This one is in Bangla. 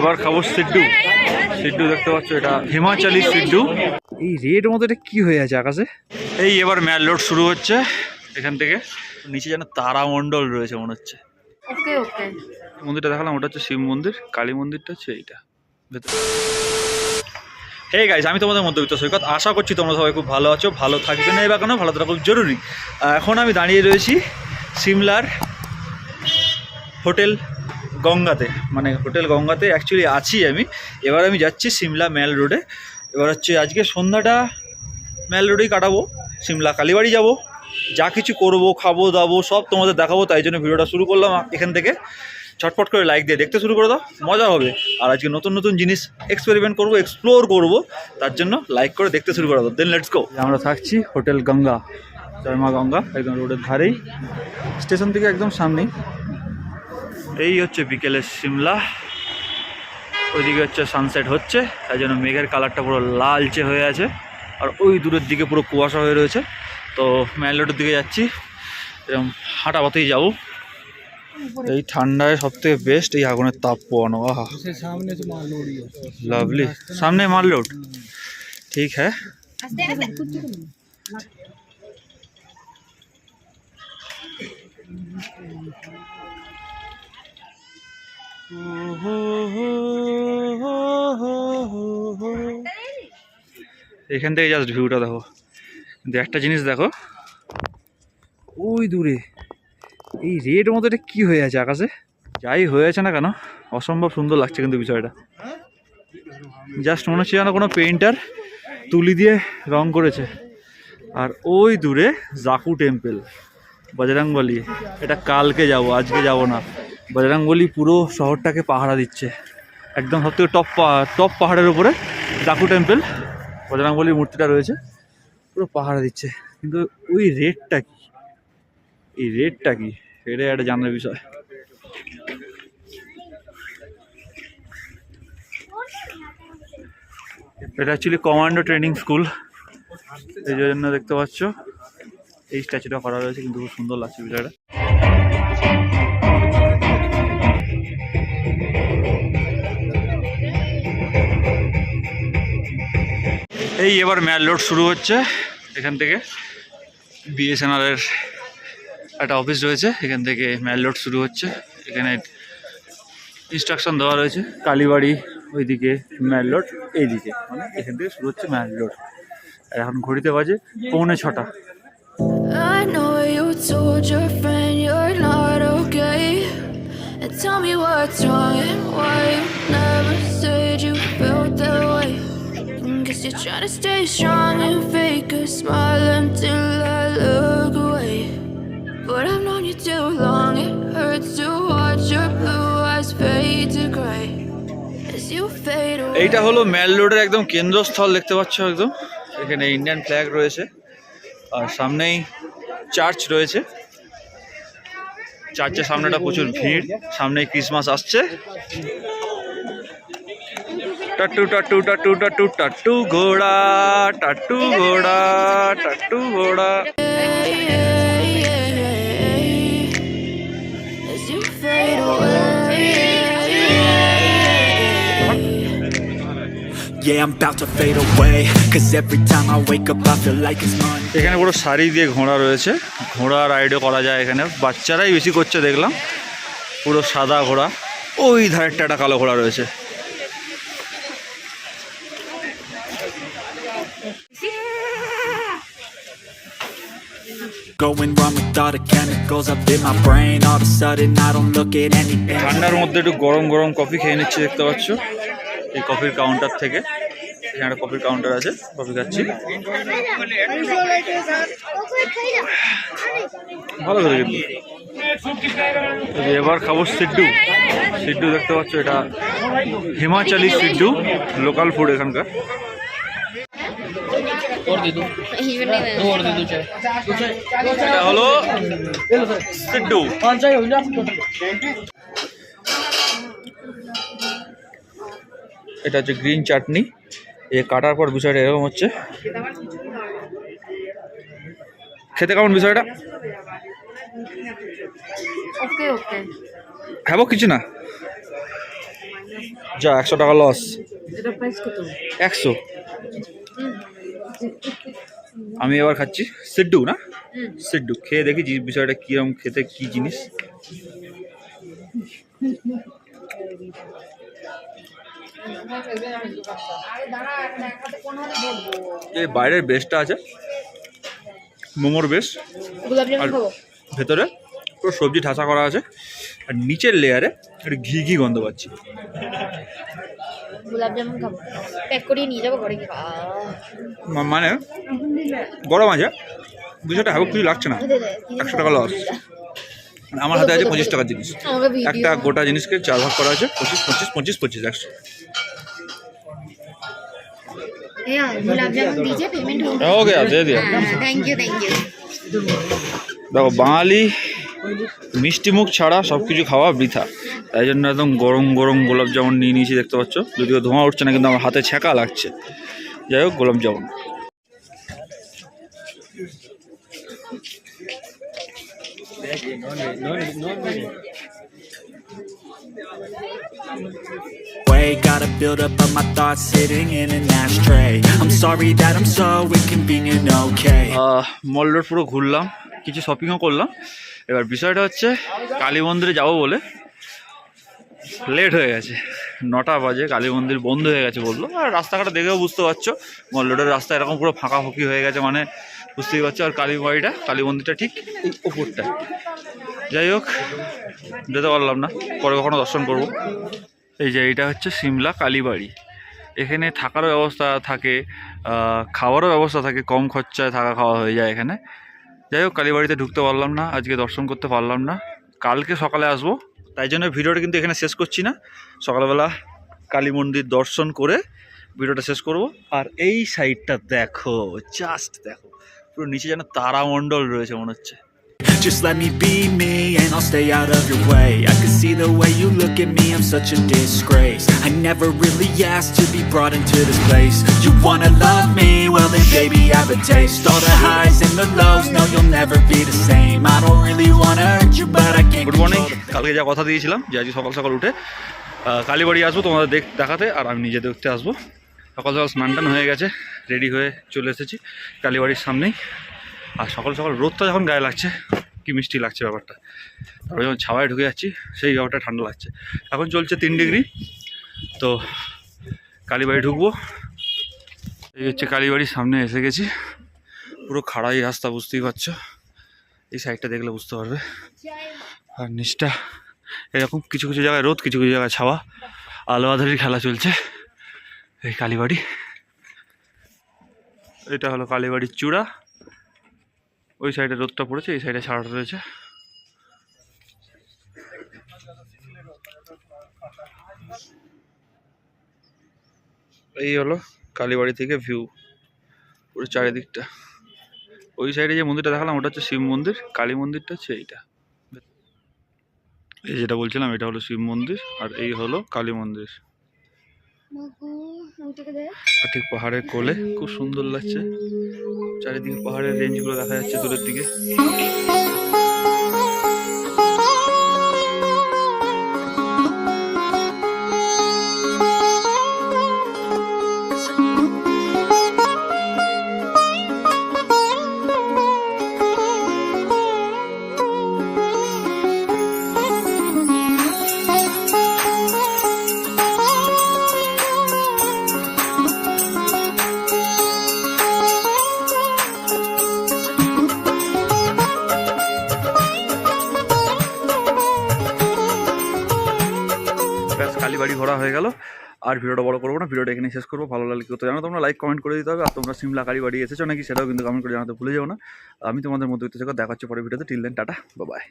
এবার খাব সিড্ডু। সিড্ডু দেখতে পাচ্ছ এটা হিমাচলি সিড্ডু। এই রেড মতো এটা কি হয়ে আছে আকাশে? এই এবার ম্যাল লোড শুরু হচ্ছে এখান থেকে। নিচে যেন তারামণ্ডল রয়েছে মনে হচ্ছে। ওকে ওকে। মন্দিরটা দেখালাম ওটা হচ্ছে শিব মন্দির। কালী মন্দিরটা হচ্ছে এইটা। হে গাইজ আমি তোমাদের মধ্যবিত্ত সৈকত। আশা করছি তোমরা সবাই খুব ভালো আছো ভালো থাকবে না বা কেন ভালো থাকা খুব জরুরি। আহ, এখন আমি দাঁড়িয়ে রয়েছি সিমলার হোটেল গঙ্গাতে মানে হোটেল গঙ্গাতে অ্যাকচুয়ালি আছি আমি। এবার আমি যাচ্ছি সিমলা ম্যাল রোডে। এবার হচ্ছে আজকে সন্ধ্যাটা ম্যাল রোডেই কাটাবো, সিমলা কালীবাড়ি যাব। যা কিছু করব, খাব, দাবো, সব তোমাদের দেখাবো, তাই জন্য ভিডিওটা শুরু করলাম এখান থেকে। ছটফট করে লাইক দিয়ে দেখতে শুরু করে দাও, মজা হবে। আর আজকে নতুন নতুন জিনিস এক্সপেরিমেন্ট করব এক্সপ্লোর করব, তার জন্য লাইক করে দেখতে শুরু করে দাও। দেন লেটস গো আমরা থাকছি হোটেল গঙ্গা জয়মা গঙ্গা, একদম রোডের ধারেই। স্টেশন থেকে একদম সামনেই। এই হচ্ছে বিকেলের সিমলা। ওইদিকে হচ্ছে সানসেট হচ্ছে তাই জন্য মেঘের কালারটা পুরো লালচে হয়ে আছে। আর ওই দূরের দিকে পুরো কুয়াশা হয়ে রয়েছে। তো মেন রোডের দিকে যাচ্ছি। এরকম হাঁটা পথেই যাব। এই ঠান্ডায় সব থেকে বেস্ট এই আগুনের তাপ পোয়ানো, আহা। লাভলি সামনে মাল রোড ঠিক হ্যাঁ। Thank you. এখান থেকে জাস্ট ভিউটা দেখো। কিন্তু একটা জিনিস দেখো। ওই দূরে। এই রেড মতো এটা কী হয়ে আছে আকাশে? যাই হয়েছে না কেন, অসম্ভব সুন্দর লাগছে কিন্তু বিষয়টা। জাস্ট মনে হচ্ছে যেন কোনো পেইন্টার তুলি দিয়ে রং করেছে। আর ওই দূরে জাকু টেম্পল বজরাংবলি। এটা কালকে যাব, আজকে যাব না। বজরাংবলি পুরো শহরটাকে পাহারা দিচ্ছে। একদম সবথেকে টপ টপ পাহাড়ের উপরে ডাকু টেম্পল বজরাংবলির মূর্তিটা রয়েছে। পুরো পাহারা দিচ্ছে। কিন্তু ওই রেটটা কি? এই রেটটা কি? এটাই একটা জানার বিষয়। এটা অ্যাকচুয়ালি কমান্ডো ট্রেনিং স্কুল এই জন্য দেখতে পাচ্ছ। এই স্ট্যাচুটা করা রয়েছে, কিন্তু খুব সুন্দর লাগছে বিষয়টা। এই এবার ম্যাল লোড শুরু হচ্ছে। এখান থেকে বিএসএনআর এর একটা অফিস রয়েছে। এখান থেকে ম্যাল লোড শুরু হচ্ছে। এখানে ইনস্ট্রাকশন দেওয়া রয়েছে। কালীবাড়ি ওইদিকে ম্যাল লোড, এইদিকে। মানে এখান থেকে শুরু হচ্ছে ম্যাল আর এখন ঘড়িতে বাজে পৌনে ছটা। Tell me what's wrong and why you never said you felt that way. Guess you're trying to stay strong and fake a smile until I look away. But I've known you too long, it hurts to watch your blue eyes fade to gray. As you fade away. এইটা হলো ম্যাল রোডের একদম কেন্দ্রস্থল দেখতে পাচ্ছ একদম এখানে ইন্ডিয়ান ফ্ল্যাগ রয়েছে আর সামনেই চার্চ রয়েছে চার্চের সামনেটা প্রচুর ভিড় সামনেই ক্রিসমাস আসছে টাট্টু টাট্টু টাট্টু টাট্টু টাট্টু ঘোড়া টাট্টু ঘোড়া টাট্টু ঘোড়া As you fade away. Yeah, I'm about to fade away. Cause every time I wake up, I feel like it's Monday. এখানে পুরো শাড়ি দিয়ে ঘোড়া রয়েছে ঘোড়া রাইডও করা যায় এখানে বাচ্চারাই বেশি করছে দেখলাম পুরো সাদা ঘোড়া ওই ধারেরটা একটা কালো ঘোড়া রয়েছে Going wrong with all the chemicals up in my brain. All of a sudden, I don't look at anything. ঠান্ডার মধ্যে একটু গরম গরম কফি খেয়ে নিচ্ছি দেখতে পাচ্ছ? এই কফির কাউন্টার থেকে। এখানে একটা কফির কাউন্টার আছে কফি খাচ্ছি। ভালো করে কিন্তু এবার খাব সিড্ডু। সিড্ডু দেখতে পাচ্ছ এটা হিমাচলি সিড্ডু লোকাল ফুড এখানকার। এটা হলো সিড্ডু এটা হচ্ছে গ্রিন চাটনি এ কাটার পর বিষয়টা এরকম হচ্ছে। খেতে কেমন বিষয়টা? ওকে ওকে হ্যাঁ কিছু না। যা একশো টাকা লস এটা প্রাইস একশো। আমি এবার খাচ্ছি সিড্ডু না। সিড্ডু। খেয়ে দেখি বিষয়টা কিরম খেতে কি জিনিস? এই বাইরের বেসটা আছে। মোমোর আর ভেতরে? পুরো সবজি ঠাসা করা আছে। আর নিচের লেয়ারে একটু ঘি ঘি গন্ধ পাচ্ছি। জামুন খাব। প্যাক করিয়ে নিয়ে যাব ঘরে গিয়ে। আহ, মা- মানে? গরম আছে বিষয়টা হাবুক কিছু লাগছে না। একশো টাকা লস মানে আমার হাতে আছে পঁচিশ টাকার জিনিস। একটা গোটা জিনিসকে চার ভাগ করা আছে পঁচিশ পঁচিশ পঁচিশ পঁচিশ একশো। ওকে দিও। থ্যাংক ইউ থ্যাংক ইউ দেখো বাঙালি মিষ্টি মুখ ছাড়া সব কিছু খাওয়া বৃথা। তাই জন্য একদম গরম গরম গোলাপ জামুন নিয়ে নিয়েছি দেখতে পাচ্ছ। যদিও ধোঁয়া উঠছে না কিন্তু আমার হাতে ছ্যাঁকা লাগছে। যাই হোক gulab jamun Way gotta build up of my thoughts sitting in an ashtray. I'm sorry that I'm so inconvenient, okay. Mall Road পুরো ঘুরলাম। কিছু শপিংও করলাম। এবার বিষয়টা হচ্ছে কালী মন্দিরে যাব বলে লেট হয়ে গেছে। নটা বাজে কালী মন্দির বন্ধ হয়ে গেছে বলল। আর রাস্তাঘাটে দেখেও বুঝতে পারছ মল রোডের রাস্তা এরকম পুরো ফাঁকা ফুঁকি হয়ে গেছে মানে বুঝতেই পারছ। আর কালী বাড়িটা কালী মন্দিরটা ঠিক এই ওপরটায়। যাই হোক, যেতে পারলাম না, পরে কখনো দর্শন করব। এই যে এইটা হচ্ছে সিমলা কালীবাড়ি। এখানে থাকারও ব্যবস্থা থাকে খাওয়ারও ব্যবস্থা থাকে, কম খরচায় থাকা খাওয়া হয়ে যায় এখানে। যাই হোক, কালীবাড়িতে ঢুকতে পারলাম না, আজকে দর্শন করতে পারলাম না। কালকে সকালে আসব, তাই জন্য ভিডিওটা কিন্তু এখানে শেষ করছি না। সকালবেলা কালী মন্দির দর্শন করে ভিডিওটা শেষ করব। আর এই সাইডটা দেখো জাস্ট দেখো, পুরো নিচে যেন তারামণ্ডল রয়েছে মনে হচ্ছে। Just let me be me and I'll stay out of your way. I can see the way you look at me, I'm such a disgrace. I never really asked to be brought into this place. You wanna love me? Well then baby have a taste. All the highs and the lows, no you'll never be the same. I don't really wanna hurt you but I can't control the কালকে যা কথা দিয়েছিলাম যে আজকে সকাল সকাল উঠে কালীবাড়ি আসব তোমাদের দেখ দেখাতে আর আমি নিজে দেখতে আসব সকাল সকাল স্নান টান হয়ে গেছে রেডি হয়ে চলে এসেছি কালীবাড়ির সামনেই আর সকাল সকাল রোদটা যখন গায়ে লাগছে কি মিষ্টি লাগছে ব্যাপারটা। তারপরে যখন ছাওয়ায় ঢুকে যাচ্ছি, সেই ব্যাপারটা ঠান্ডা লাগছে। এখন চলছে তিন ডিগ্রি। তো কালীবাড়ি ঢুকবো। এই হচ্ছে কালীবাড়ির সামনে এসে গেছি। পুরো খাড়াই রাস্তা, বুঝতেই পারছ? এই সাইডটা দেখলে বুঝতে পারবে। আর নিচটা এরকম কিছু কিছু জায়গায় রোদ, কিছু কিছু জায়গায় ছাওয়া। আলো আধারির খেলা চলছে এই কালীবাড়ি। এটা হলো কালীবাড়ির চূড়া। ওই সাইডে রোদটা পড়েছে, এই সাইডে ছাড়া রয়েছে। এই হলো কালীবাড়ি থেকে ভিউ পুরো চারিদিকটা। ওই সাইডে যে মন্দিরটা দেখালাম, ওটা হচ্ছে শিব মন্দির, কালী মন্দিরটা হচ্ছে এইটা। এই যেটা বলছিলাম, এটা হলো শিব মন্দির, আর এই হলো কালী মন্দির। ঠিক পাহাড়ের কোলে খুব সুন্দর লাগছে। চারিদিকে পাহাড়ের রেঞ্জগুলো দেখা যাচ্ছে দূরের দিকে। ব্যাস বাড়ি ঘোরা হয়ে গেল। আর ভিডিওটা বড় করব না, ভিডিওটা এখানে শেষ করব। ভালো লাগলে তো জানো তোমরা লাইক কমেন্ট করে দিতে হবে। আর তোমরা সিমলা কালীবাড়ি এসেছ নাকি, সেটাও কিন্তু কমেন্ট করে জানাতে ভুলে যাও না। আমি তোমাদের মধ্যে থেকে দেখাচ্ছি পরে ভিডিওতে। Till then tata bye